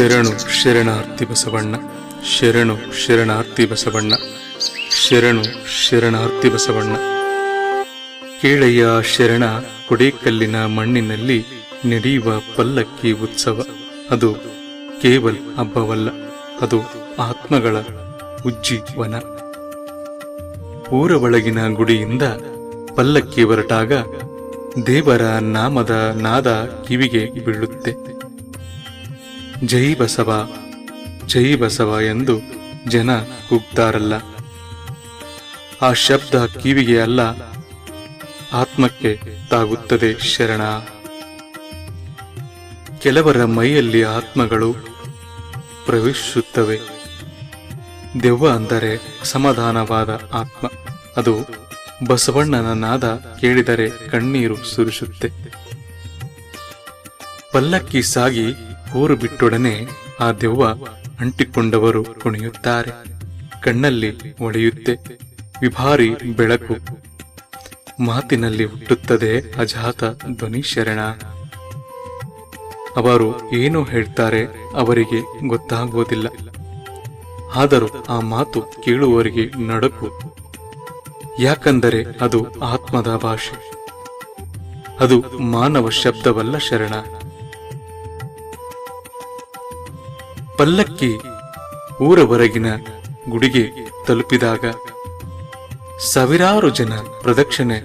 ಶರಣು ಶರಣಾರ್ಥಿ ಬಸವಣ್ಣ. ಶರಣು ಶರಣಾರ್ಥಿ ಬಸವಣ್ಣ. ಶರಣು ಶರಣಾರ್ಥಿ ಬಸವಣ್ಣ. ಕೇಳಯ್ಯ ಶರಣ, ಕೊಡೇಕಲ್ಲಿನ ಮಣ್ಣಿನಲ್ಲಿ ನಡೆಯುವ ಪಲ್ಲಕ್ಕಿ ಉತ್ಸವ. ಅದು ಕೇವಲ ಹಬ್ಬವಲ್ಲ, ಅದು ಆತ್ಮಗಳ ಉಜ್ಜೀವನ. ಊರ ಒಳಗಿನ ಗುಡಿಯಿಂದ ಪಲ್ಲಕ್ಕಿ ಹೊರಟಾಗ ದೇವರ ನಾಮದ ನಾದ ಕಿವಿಗೆ ಬೀಳುತ್ತೆ. ಜೈ ಬಸವ ಜೈ ಬಸವ ಎಂದು ಜನ ಕೂಗ್ತಾರಲ್ಲ. ಆ ಶಬ್ದ ಕಿವಿಗೆ ಅಲ್ಲ, ಆತ್ಮಕ್ಕೆ ತಾಗುತ್ತದೆ ಶರಣ. ಕೆಲವರ ಮೈಯಲ್ಲಿ ಆತ್ಮಗಳು ಪ್ರವೇಶಿಸುತ್ತವೆ. ದೆವ್ವ ಅಂದರೆ ಸಮಾಧಾನವಾದ ಆತ್ಮ. ಅದು ಬಸವಣ್ಣನ ನಾದ ಕೇಳಿದರೆ ಕಣ್ಣೀರು ಸುರಿಸುತ್ತೆ. ಪಲ್ಲಕ್ಕಿ ಸಾಗಿ ಊರು ಬಿಟ್ಟೊಡನೆ ಆ ದೆವ್ವ ಅಂಟಿಕೊಂಡವರು ಕುಣಿಯುತ್ತಾರೆ. ಕಣ್ಣಲ್ಲಿ ಒಳೆಯುತ್ತೆ ವಿಭಾರಿ ಬೆಳಕು. ಮಾತಿನಲ್ಲಿ ಹುಟ್ಟುತ್ತದೆ ಅಜಾತ ಧ್ವನಿ ಶರಣ. ಅವರು ಏನು ಹೇಳ್ತಾರೆ ಅವರಿಗೆ ಗೊತ್ತಾಗುವುದಿಲ್ಲ. ಆದರೂ ಆ ಮಾತು ಕೇಳುವವರಿಗೆ ನಡಕು. ಯಾಕಂದರೆ ಅದು ಆತ್ಮದ ಭಾಷೆ. ಅದು ಮಾನವ ಶಬ್ದವಲ್ಲ ಶರಣ. ಪಲ್ಲಕ್ಕಿ ಊರ ಹೊರಗಿನ ಗುಡಿಗೆ ತಲುಪಿದಾಗ ಸಾವಿರಾರು ಜನ ಪ್ರದಕ್ಷಿಣೆ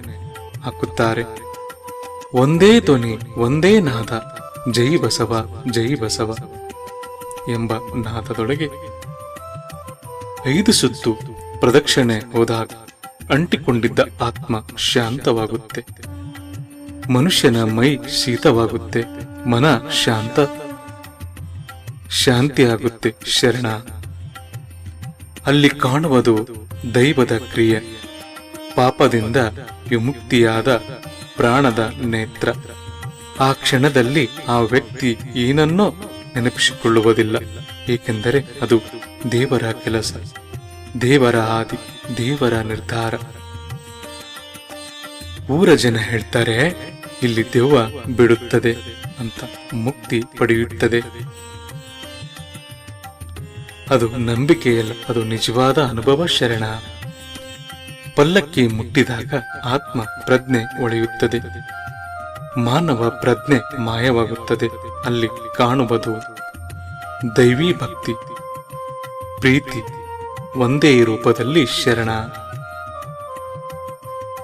ಹಾಕುತ್ತಾರೆ. ಒಂದೇ ಧ್ವನಿ, ಒಂದೇ ನಾದ, ಜೈ ಬಸವ ಜೈ ಬಸವ ಎಂಬ ನಾದದೊಳಗೆ ಐದು ಸುತ್ತು ಪ್ರದಕ್ಷಿಣೆ ಹೋದಾಗ ಅಂಟಿಕೊಂಡಿದ್ದ ಆತ್ಮ ಶಾಂತವಾಗುತ್ತೆ. ಮನುಷ್ಯನ ಮೈ ಶೀತವಾಗುತ್ತೆ, ಮನ ಶಾಂತ ಶಾಂತಿಯಾಗುತ್ತೆ ಶರಣ. ಅಲ್ಲಿ ಕಾಣುವುದು ದೈವದ ಕ್ರಿಯೆ. ಪಾಪದಿಂದ ವಿಮುಕ್ತಿಯಾದ ಪ್ರಾಣದ ನೇತ್ರ. ಆ ಕ್ಷಣದಲ್ಲಿ ಆ ವ್ಯಕ್ತಿ ಏನನ್ನೋ ನೆನಪಿಸಿಕೊಳ್ಳುವುದಿಲ್ಲ, ಏಕೆಂದರೆ ಅದು ದೇವರ ಕೆಲಸ. ದೇವರ ಆದಿ, ದೇವರ ನಿರ್ಧಾರ. ಊರ ಜನ ಹೇಳ್ತಾರೆ, ಇಲ್ಲಿ ದೆವ್ವ ಬಿಡುತ್ತದೆ ಅಂತ ಮುಕ್ತಿ ಪಡೆಯುತ್ತದೆ. ಅದು ನಂಬಿಕೆಯಲ್ಲ ಅದು ನಿಜವಾದ ಅನುಭವ ಶರಣ. ಪಲ್ಲಕ್ಕಿ ಮುಟ್ಟಿದಾಗ ಆತ್ಮ ಪ್ರಜ್ಞೆ ಒಳೆಯುತ್ತದೆ. ಮಾನವ ಪ್ರಜ್ಞೆ ಮಾಯವಾಗುತ್ತದೆ. ಅಲ್ಲಿ ಕಾಣುವುದು ದೈವಿ ಭಕ್ತಿ. ಪ್ರೀತಿ ಒಂದೇ ರೂಪದಲ್ಲಿ ಶರಣ.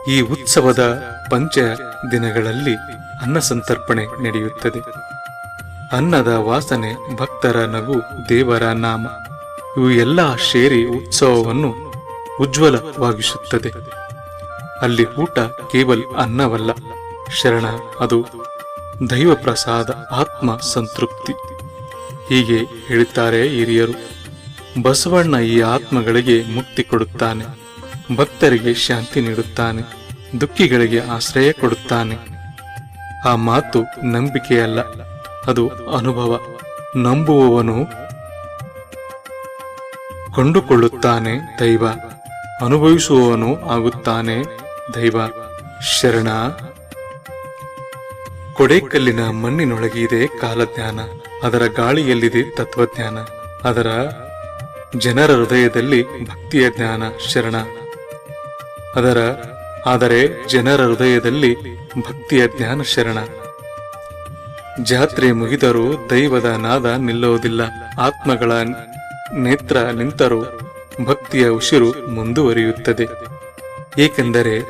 ಈ ಉತ್ಸವದ ಪಂಚ ದಿನಗಳಲ್ಲಿ ಅನ್ನ ಸಂತರ್ಪಣೆ ನಡೆಯುತ್ತದೆ. ಅನ್ನದ ವಾಸನೆ ಭಕ್ತರ ನಗು ದೇವರ ನಾಮ. ಇವು ಎಲ್ಲ ಸೇರಿ ಉತ್ಸವವನ್ನು ಉಜ್ವಲವಾಗಿಸುತ್ತದೆ. ಅಲ್ಲಿ ಊಟ ಕೇವಲ ಅನ್ನವಲ್ಲ, ಶರಣ ಅದು ದೈವ ಪ್ರಸಾದ ಆತ್ಮ ಸಂತೃಪ್ತಿ. ಹೀಗೆ ಹೇಳುತ್ತಾರೆ ಹಿರಿಯರು. ಬಸವಣ್ಣ ಈ ಆತ್ಮಗಳಿಗೆ ಮುಕ್ತಿ ಕೊಡುತ್ತಾನೆ, ಭಕ್ತರಿಗೆ ಶಾಂತಿ ನೀಡುತ್ತಾನೆ, ದುಃಖಿಗಳಿಗೆ ಆಶ್ರಯ ಕೊಡುತ್ತಾನೆ. ಆ ಮಾತು ನಂಬಿಕೆಯಲ್ಲ, ಅದು ಅನುಭವ. ನಂಬುವವನು ಕೊಂಡುಕೊಳ್ಳುತ್ತಾನೆ ದೈವ. ಅನುಭವಿಸುವವನು ಆಗುತ್ತಾನೆ ದೈವ. ಶರಣ. ಕೊಡೆಕಲ್ಲಿನ ಮಣ್ಣಿನೊಳಗಿದೆ ಕಾಲಜ್ಞಾನ. ಅದರ ಗಾಳಿಯಲ್ಲಿದೆ ತತ್ವಜ್ಞಾನ. ಅದರ ಜನರ ಹೃದಯದಲ್ಲಿ ಭಕ್ತಿಯ ಜ್ಞಾನ, ಶರಣ. ಅದರ, ಆದರೆ ಜನರ ಹೃದಯದಲ್ಲಿ ಭಕ್ತಿಯ ಜ್ಞಾನ, ಶರಣ. ಜಾತ್ರೆ ಮುಗಿದರೂ ದೈವದ ನಾದ ನಿಲ್ಲುವುದಿಲ್ಲ. ಆತ್ಮಗಳ ನೇತ್ರ ನಿಂತರೂ ಭಕ್ತಿಯ ಉಸಿರು ಮುಂದುವರಿಯುತ್ತದೆ. ಏಕೆಂದರೆ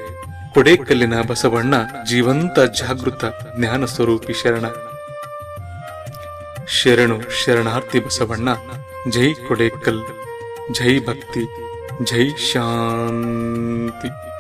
ಕೊಡೇಕಲ್ಲಿನ ಬಸವಣ್ಣ ಜೀವಂತ ಜಾಗೃತ ಜ್ಞಾನ ಸ್ವರೂಪಿ ಶರಣ. ಶರಣು ಶರಣಾರ್ಥಿ ಬಸವಣ್ಣ, ಜೈ ಕೊಡೇಕಲ್, ಜೈ ಭಕ್ತಿ, ಜೈ ಶಾಂತಿ.